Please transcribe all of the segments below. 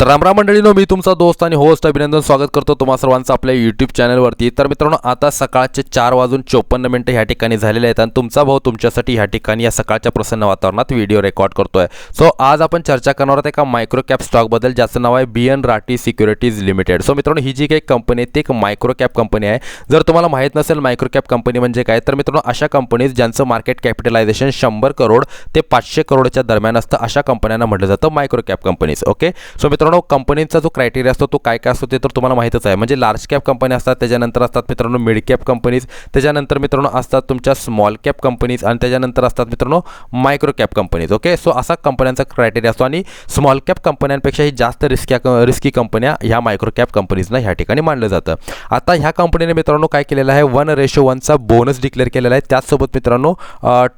तर रामराम मंडळीनो मी तुमचा दोस्त आणि होस्ट अभिनंदन स्वागत करतो तुम्हा सर्वांचं आपल्या यूट्यूब चॅनलवरती तर मित्रांनो आता सकाळचे चार वाजून चोपन्न मिनटं ह्या ठिकाणी झालेले आहेत आणि तुमचा भाऊ तुमच्यासाठी ह्या ठिकाणी या सकाळच्या प्रसन्न वातावरणात व्हिडिओ रेकॉर्ड करतो आहे सो आज आपण चर्चा करणार आहोत एका मायक्रो कॅप स्टॉकबद्दल ज्याचं नाव आहे B N Rathi securities limited so मित्रांनो ही जी काही कंपनी आहे ती एक मायक्रो कॅप कंपनी आहे. जर तुम्हाला माहीत नसेल मायक्रो कॅप कंपनी म्हणजे काय तर मित्रांनो अशा कंपनीज ज्यांचं मार्केट कॅपिटलायझेशन शंभर करोड ते पाचशे करोडच्या दरम्यान असतं अशा कंपन्यांना म्हटलं जातं micro cap companies okay so मित्रांनो कंपनीचा जो क्रायटेरिया असतो तो काय काय असतो ते तर तुम्हाला माहीतच आहे. म्हणजे लार्ज कॅप कंपनी असतात त्याच्यानंतर असतात मित्रांनो मिड कॅप कंपनीज त्याच्यानंतर मित्रांनो असतात तुमच्या स्मॉल कॅप कंपनीज आणि त्याच्यानंतर असतात मित्रांनो micro cap companies okay so असा कंपन्यांचा क्रायटेरिया असतो आणि स्मॉल कॅप कंपन्यांपेक्षाही जास्त रिस्क्या रिस्की कंपन्या ह्या मायक्रो कॅप कंपनीजना ह्या ठिकाणी मानलं जातं. आता ह्या कंपनीने मित्रांनो काय केलेलं आहे? वन रेशो वनचा बोनस डिक्लेअर केलेला आहे. त्याचसोबत मित्रांनो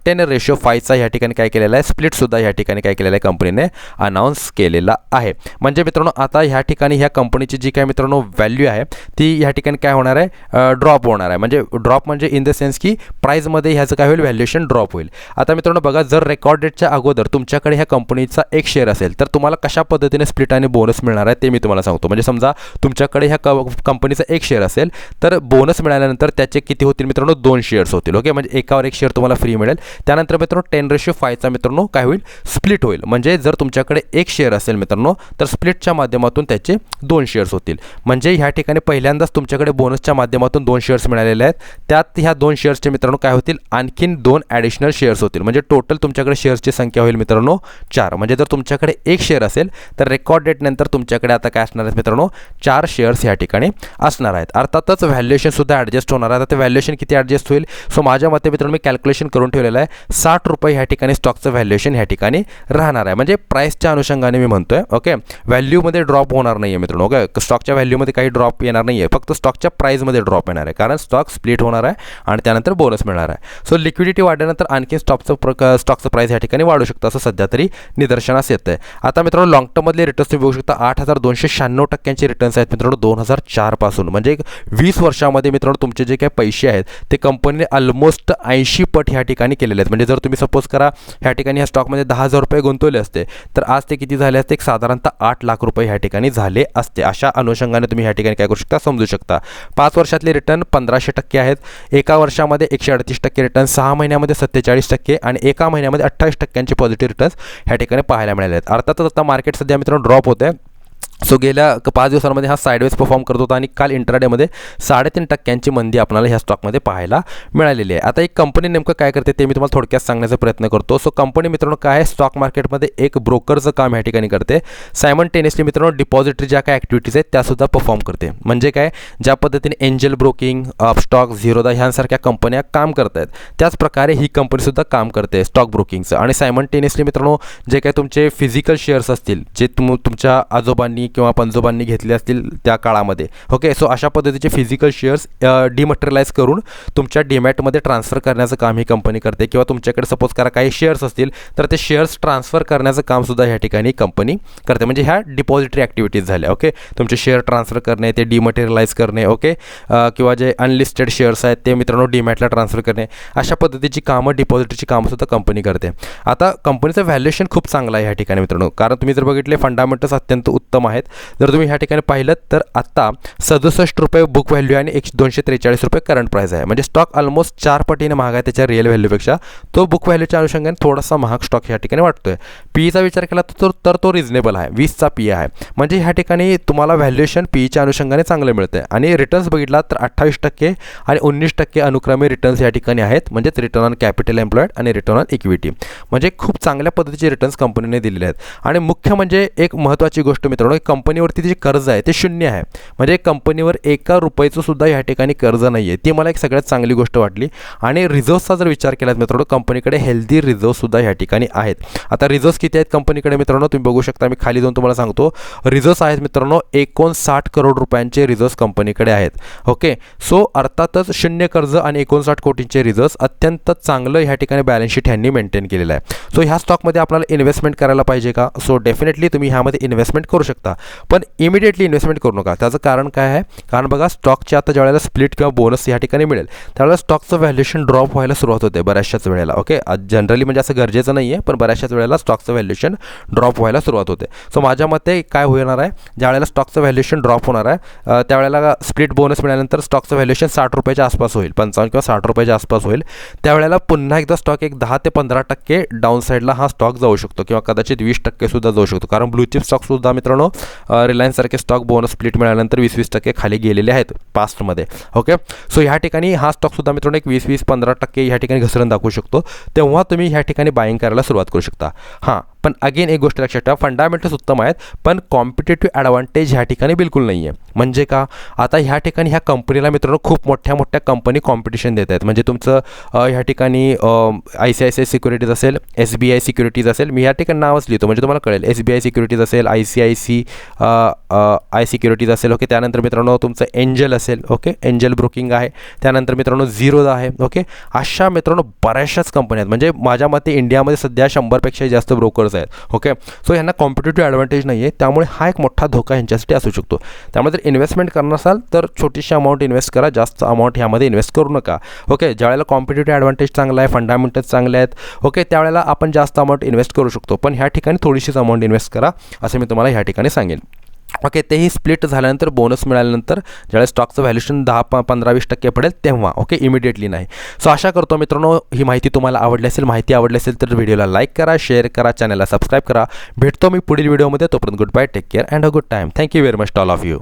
टेन रेशो फायचा ह्या ठिकाणी काय केलेला आहे? स्प्लिटसुद्धा ह्या ठिकाणी काय केलेलं आहे? कंपनीने अनाऊन्स केलेला आहे. म्हणजे म्हणजे मित्रांनो आता ह्या ठिकाणी ह्या कंपनीची जी काय मित्रांनो व्हॅल्यू आहे ती ह्या ठिकाणी काय होणार आहे? ड्रॉप होणार आहे. म्हणजे ड्रॉप म्हणजे इन द सेन्स की प्राईजमध्ये ह्याचं काय होईल? व्हॅल्युएशन ड्रॉप होईल. आता मित्रांनो बघा जर रेकॉर्ड डेटच्या अगोदर तुमच्याकडे ह्या कंपनीचा एक शेअर असेल तर तुम्हाला कशा पद्धतीने स्प्लिट आणि बोनस मिळणार आहे ते मी तुम्हाला सांगतो. म्हणजे समजा तुमच्याकडे ह्या क कंपनीचा एक शेअर असेल तर बोनस मिळाल्यानंतर त्याचे किती होतील मित्रांनो? दोन शेअर्स होतील. ओके म्हणजे एकावर एक शेअर तुम्हाला फ्री मिळेल. त्यानंतर मित्रांनो टेन रेशो फायचा मित्रांनो काय होईल? स्प्लिट होईल. म्हणजे जर तुमच्याकडे एक शेअर असेल मित्रांनो तर स्प्लिटच्या माध्यमातून त्याचे दोन शेअर्स होतील. म्हणजे ह्या ठिकाणी पहिल्यांदाच तुमच्याकडे बोनसच्या माध्यमातून दोन शेअर्स मिळालेले आहेत. त्यात ह्या दोन शेअर्सचे मित्रांनो काय होतील? आणखीन दोन ॲडिशनल शेअर्स होतील. म्हणजे टोटल तुमच्याकडे शेअर्सची संख्या होईल मित्रांनो चार. म्हणजे जर तुमच्याकडे एक शेअर असेल तर रेकॉर्ड डेटनंतर तुमच्याकडे आता काय असणार आहेत मित्रांनो? चार शेअर्स ह्या ठिकाणी असणार आहेत. अर्थातच व्हॅल्युएशनसुद्धा ॲडजस्ट होणार आहे. आता ते व्हॅल्युएशन किती ॲडजस्ट होईल? सो माझ्या मते मित्रांनो मी कॅल्क्युलेशन करून ठेवलेलं आहे. साठ रुपये ह्या ठिकाणी स्टॉकचं व्हॅल्युएशन ह्या ठिकाणी राहणार आहे. म्हणजे प्राईसच्या अनुषंगाने मी म्हणतोय. ओके व्हॅल्यूमध्ये ड्रॉप होणार नाही आहे मित्रांनो ओके स्टॉकच्या व्हॅल्यूमध्ये काही ड्रॉप येणार नाही आहे फक्त स्टॉकच्या प्राईजमध्ये ड्रॉप येणार आहे. कारण स्टॉक स्प्लिट होणार आहे आणि त्यानंतर बोनस मिळणार आहे. सो लिक्विडिटी वाढल्यानंतर आणखी स्टॉकचं प्र स्टॉकचं प्राईस या ठिकाणी वाढू शकतं असं सध्या तरी निदर्शनास येतं आहे आता मित्रांनो लॉंग टर्ममधले रिटर्न्स तुम्ही बघू शकता आठ हजार दोनशे शहाण्णव टक्क्यांचे रिटर्न्स आहेत मित्रांनो दोन हजार चारपासून म्हणजे वीस वर्षामध्ये मित्रांनो तुमचे जे काही पैसे आहेत ते कंपनीने ऑलमोस्ट ऐंशी पट ह्या ठिकाणी केलेले आहेत. म्हणजे जर तुम्ही सपोज करा ह्या ठिकाणी ह्या स्टॉकमध्ये दहा हजार रुपये गुंतवले असते तर आज ते किती झाले असते? एक साधारणतः आठ लाख रुपये ह्या ठिकाणी झाले असते. अशा अनुषंगाने तुम्ही ह्या ठिकाणी काय करू शकता? समजू शकता. पाच वर्षातले रिटर्न पंधराशे टक्के आहेत. एका वर्षामध्ये एकशे अडतीस टक्के रिटर्न सहा महिन्यामध्ये सत्तेचाळीस टक्के आणि एका महिन्यामध्ये अठ्ठावीस टक्क्यांचे पॉझिटिव्ह रिटर्न्स ह्या ठिकाणी पाहायला मिळाले आहेत. अर्थातच आता मार्केट सध्या मित्रांनो ड्रॉप होते सो गेल्या पाच दिवसांमध्ये हा साईडवेज परफॉर्म करत होता आणि काल इंटरडेमध्ये साडेतीन टक्क्यांची मंदी आपल्याला ह्या स्टॉकमध्ये पाहायला मिळालेली आहे. आता एक कंपनी नेमकं काय करते ते मी तुम्हाला थोडक्यात सांगण्याचा प्रयत्न करतो. सो कंपनी मित्रांनो काय आहे? स्टॉक मार्केटमध्ये एक ब्रोकरचं काम ह्या ठिकाणी करते. सायमन टेनिसली मित्रांनो डिपॉझिटरी ज्या काय ॲक्टिव्हिटीज आहेत त्यासुद्धा परफॉर्म करते. म्हणजे काय? ज्या पद्धतीने एंजल ब्रोकिंग स्टॉक झिरोदा ह्यांसारख्या कंपन्या काम करत आहेत त्याच प्रकारे ही कंपनीसुद्धा काम करते स्टॉक ब्रोकिंगचं आणि सायमन टेनिसली मित्रांनो जे काय तुमचे फिजिकल शेअर्स असतील जे तुम तुमच्या आजोबा आजोबांनी किंवा पंजोबांनी घेतले असतील त्या काळामध्ये. ओके सो अशा पद्धतीचे फिजिकल शेअर्स डिमटेरियलाइज करून तुमच्या डीमॅटमध्ये ट्रान्सफर करण्याचं काम ही कंपनी करते किंवा तुमच्याकडे सपोज करा काही शेअर्स असतील तर ते शेअर्स ट्रान्सफर करण्याचं कामसुद्धा ह्या ठिकाणी कंपनी करते. म्हणजे ह्या डिपॉझिटरी ॲक्टिव्हिटीज झाल्या ओके तुमचे शेअर ट्रान्सफर करणे ते डिमटेरियलाइज करणे ओके किंवा जे अनलिस्टेड शेअर्स आहेत ते मित्रांनो डीमॅटला ट्रान्सफर करणे अशा पद्धतीची कामं डिपॉझिटरीची कामंसुद्धा कंपनी करते. आता कंपनीचं व्हॅल्युएशन खूप चांगलं आहे ह्या ठिकाणी मित्रांनो. कारण तुम्ही जर बघितले फंडामेंटल्स अत्यंत उत्तम आहेत. जर तुम्ही ह्या ठिकाणी पाहिलं तर आत्ता सदुसष्ट रुपये बुक व्हॅल्यू आणि एकशे दोनशे त्रेचाळीस रुपये करंट प्राईस आहे. म्हणजे स्टॉक ऑलमोस्ट चार पटीने महाग आहे त्याच्या रिअल व्हॅल्यूपेक्षा तो बुक व्हॅल्यूच्या अनुषंगाने थोडासा महाग स्टॉक ह्या ठिकाणी वाटतोय. पीईचा विचार केला तर तर तो रिजनेबल आहे. वीसचा पी आहे. म्हणजे ह्या ठिकाणी तुम्हाला व्हॅल्युएशन पीईच्या अनुषंगाने चांगलं मिळतं आणि रिटर्न्स बघितला तर अठ्ठावीस टक्के आणि उन्नीस टक्के अनुक्रमे रिटर्न्स या ठिकाणी आहेत. म्हणजेच रिटर्न ऑन कॅपिटल एम्प्लॉईड आणि रिटर्न ऑन इक्विटी म्हणजे खूप चांगल्या पद्धतीचे रिटर्न्स कंपनीने दिलेले आहेत. आणि मुख्य म्हणजे एक महत्त्वाची गोष्ट मित्रांनो कंपनीवरती जे कर्ज आहे ते शून्य आहे. म्हणजे कंपनीवर एका रुपयाचं सुद्धा या ठिकाणी कर्ज नाही आहे ती मला एक सगळ्यात चांगली गोष्ट वाटली. आणि रिझर्व्सचा जर विचार केला मित्रांनो कंपनीकडे हेल्दी रिझर्व्हसुद्धा या ठिकाणी आहेत. आता रिझर्व्स किती आहेत कंपनीकडे मित्रांनो? तुम्ही बघू शकता मी खाली जाऊन तुम्हाला सांगतो. रिझर्व्स आहेत मित्रांनो एकोणसाठ करोड रुपयांचे रिझर्व्स कंपनीकडे आहेत. ओके सो अर्थातच शून्य कर्ज आणि एकोणसाठ कोटींचे रिझर्व्स अत्यंत चांगलं ह्या ठिकाणी बॅलन्स शीट ह्यांनी मेंटेन केलेलं आहे. सो ह्या स्टॉकमध्ये आपल्याला इन्व्हेस्टमेंट करायला पाहिजे का? सो डेफिनेटली तुम्ही ह्यामध्ये इन्व्हेस्टमेंट करू शकता. शकता. पण इमिडिएटली इन्व्हेस्टमेंट करू नका. त्याचं कारण काय आहे? कारण बघा स्टॉकचे आता ज्यावेळेला स्प्लिट किंवा बोनस या ठिकाणी मिळेल त्यावेळेला स्टॉकचं व्हॅल्युएशन ड्रॉप व्हायला सुरुवात होते बऱ्याचशाच वेळेला ओके जनरली म्हणजे असं गरजेचं नाही आहे पण बऱ्याचशाच वेळेला स्टॉकचं व्हॅल्युएशन ड्रॉप व्हायला सुरुवात होते. सो माझ्या मते काय होणार आहे? ज्यावेळेला स्टॉकचं व्हॅल्युएशन ड्रॉप होणार आहे त्यावेळेला स्प्लिट बोनस मिळाल्यानंतर स्टॉकचं व्हॅल्युएशन साठ रुपयाच्या आसपास होईल पंचावन्न किंवा साठ रुपयाच्या आसपास होईल. त्यावेळेला पुन्हा एकदा स्टॉक एक दहा ते पंधरा टक्के डाऊन साईडला हा स्टॉक जाऊ शकतो किंवा कदाचित वीस टक्के सुद्धा जाऊ शकतो. कारण ब्लू चिप स्टॉकसुद्धा मित्रांनो रिलायन्ससारखे स्टॉक बोनस स्प्लिट मिळाल्यानंतर वीस वीस टक्के खाली गेलेले आहेत पास्टमध्ये ओके सो ह्या ठिकाणी हा स्टॉकसुद्धा मित्रांनो एक वीस वीस पंधरा टक्के ह्या ठिकाणी घसरण दाखवू शकतो. तेव्हा तुम्ही ह्या ठिकाणी बाईंग करायला सुरुवात करू शकता. हां. पण अगेन एक गोष्ट लक्षात ठेवा फंडामेंटल्स उत्तम आहेत पण कॉम्पिटेटिव्ह ॲडव्हान्टेज ह्या ठिकाणी बिलकुल नाही आहे म्हणजे का? आता ह्या ठिकाणी ह्या कंपनीला मित्रांनो खूप मोठ्या मोठ्या कंपनी कॉम्पिटिशन देत आहेत. म्हणजे तुमचं ह्या ठिकाणी I C I C I securities असेल एस बी आय सिक्युरिटीज असेल मी ह्या ठिकाणी नावच लिहितो म्हणजे तुम्हाला कळेल. एस बी आय सिक्युरिटीज असेल I C I C I securities असेल ओके. त्यानंतर मित्रांनो तुमचं एंजल असेल ओके. एंजल ब्रोकिंग आहे. त्यानंतर मित्रांनो झिरो आहे ओके. अशा मित्रांनो बऱ्याचशाच कंपन्या आहेत. म्हणजे माझ्या मते इंडियामध्ये सध्या शंभरपेक्षा जास्त ब्रोकर ब्रोकर्स आहेत. ओके सो ह्यांना कॉम्पिटेटिव्ह ॲडव्हान्टेज नाही आहे त्यामुळे हा एक मोठा धोका यांच्यासाठी असू शकतो. त्यामुळे जर इन्व्हेस्टमेंट करणार असाल तर छोटीशी अमाऊंट इन्व्हेस्ट करा. जास्त अमाऊंट ह्यामध्ये इन्व्हेस्ट करू नका. ओके ज्यावेळेला कॉम्पिटेटिव्ह ॲडव्हान्टेज चांगला आहे फंडामेंटल्स चांगले आहेत ओके त्यावेळेला आपण जास्त अमाऊंट इन्व्हेस्ट करू शकतो. पण ह्या ठिकाणी थोडीशीच अमाऊंट इन्व्हेस्ट करा असं मी तुम्हाला ह्या ठिकाणी सांगेन. ओके तेही स्प्लिट झाल्यानंतर बोनस मिळाल्यानंतर ज्यावेळेस स्टॉकचं व्हॅल्युएशन दहा प पंधरा वीस टक्के पडेल तेव्हा ओके इमिडिएटली नाही. सो आशा करतो मित्रांनो ही माहिती तुम्हाला आवडली असेल माहिती आवडली असेल तर व्हिडिओला लाईक करा शेअर करा चॅनलला सबस्क्राईब करा. भेटतो मी पुढील व्हिडिओमध्ये तोपर्यंत goodbye take care and a good time thank you very much all of you